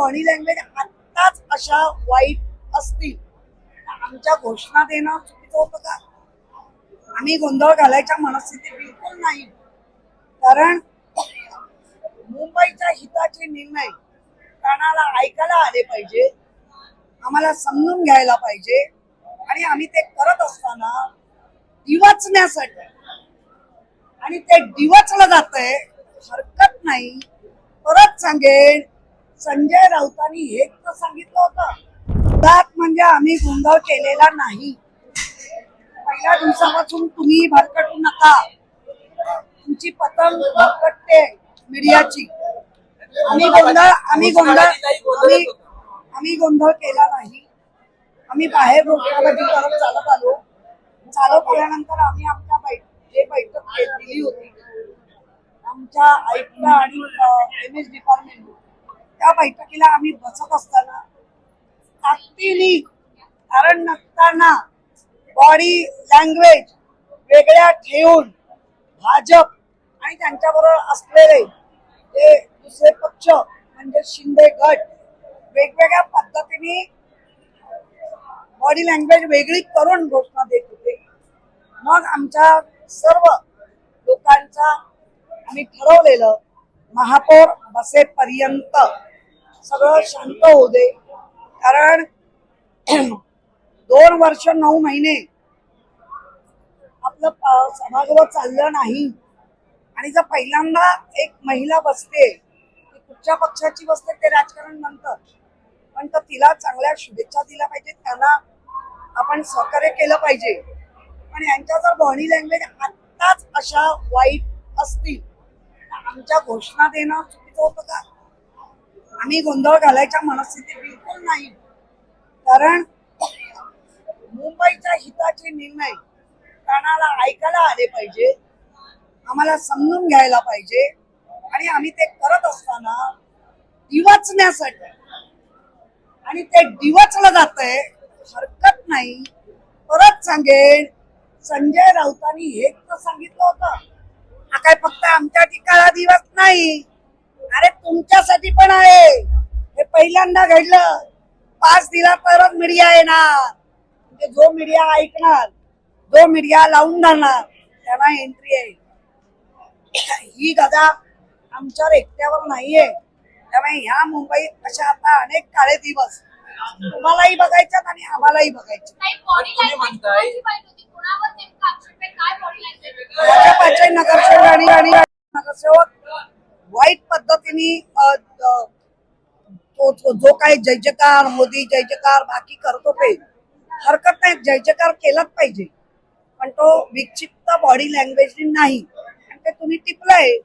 Body language आत्ताच अशा वाईट असतील. आमच्या घोषणा देणं चुकीचं होतं का? आम्ही गोंधळ घालायच्या मनस्थितीत बिलकुल नाही. कारण मुंबईच्या हिताचे निर्णय कानाला ऐकायला आले पाहिजे आम्हाला समजून घ्यायला पाहिजे आणि आम्ही ते करत असताना डिवचण्यासाठी आणि ते डिवचलं जातंय हरकत नाही. परत सांगेन संजय राऊतांनी हेच तर सांगितलं होतं त्यात म्हणजे आम्ही गोंधळ केलेला नाही. पहिल्या दिवसापासून तुम्ही भरकटू नका. तुमची पतंग भरकटते मीडियाची. आम्ही गोंधळ आम्ही गोंधळ आम्ही आम्ही गोंधळ केला नाही. आम्ही बाहेर रोजगाराची करत चालत आलो. चालत आल्यानंतर आम्ही आमच्या बैठ जे बैठक दिली होती आमच्या आयुक्त आणि एम एस डिपार्टमेंट त्या बैठकीला आम्ही बसत असताना ताकदीने कारण नसताना बॉडी लँग्वेज वेगळ्या ठेवून भाजप आणि त्यांच्याबरोबर असलेले ते दुसरे पक्ष म्हणजे शिंदे गट वेगवेगळ्या पद्धतीने बॉडी लँग्वेज वेगळी करून घोषणा देत होते. मग आमच्या सर्व लोकांचा आम्ही ठरवलेलं महापौर बसेपर्यंत सगळं शांत होऊ दे. कारण दोन वर्ष नऊ महिने आपलं सभागृह चाललं नाही. आणि जर पहिल्यांदा एक महिला बसते कुठच्या पक्षाची बसते ते राजकारण नंतर पण तर तिला चांगल्या शुभेच्छा दिल्या पाहिजे त्यांना आपण सहकार्य केलं पाहिजे. पण यांच्या जर बॉडी लँग्वेज आत्ताच अशा वाईट असतील तर आमच्या घोषणा देणं चुकीचं होतं का? आम्ही गोंधळ घालायच्या मनस्थिती बिलकुल नाही. कारण मुंबईच्या हिताचे निर्णय कानाला ऐकायला आले पाहिजे आम्हाला समजून घ्यायला पाहिजे आणि आम्ही ते करत असताना दिवचण्यासाठी आणि ते दिवचलं जातंय हरकत नाही. परत सांगेन संजय राऊतांनी हेच तर सांगितलं होतं. हा काय फक्त आमच्या ठिकाणा दिवस नाही. अरे तुमच्यासाठी पण आहे. हे पहिल्यांदा घडलं. पास दिला तरच मीडिया येणार. म्हणजे जो मीडिया ऐकणार जो मीडिया लावून धरणार त्यांना एंट्री आहे. ही गदा आमच्यावर एकट्यावर नाहीये. त्यामुळे ह्या मुंबईत अशा आता अनेक काळे दिवस तुम्हालाही बघायच्यात आणि आम्हालाही बघायचे नगरसेवक आणि नगरसेवक? वाईट पद्धतीने तो जो काही जय जयकार मोदी जय जयकार बाकी करतो ते हरकत नाही. जय जयकार केलाच पाहिजे. पण तो विक्षिप्त बॉडी लँग्वेज नाही. ते तुम्ही टिपलंय.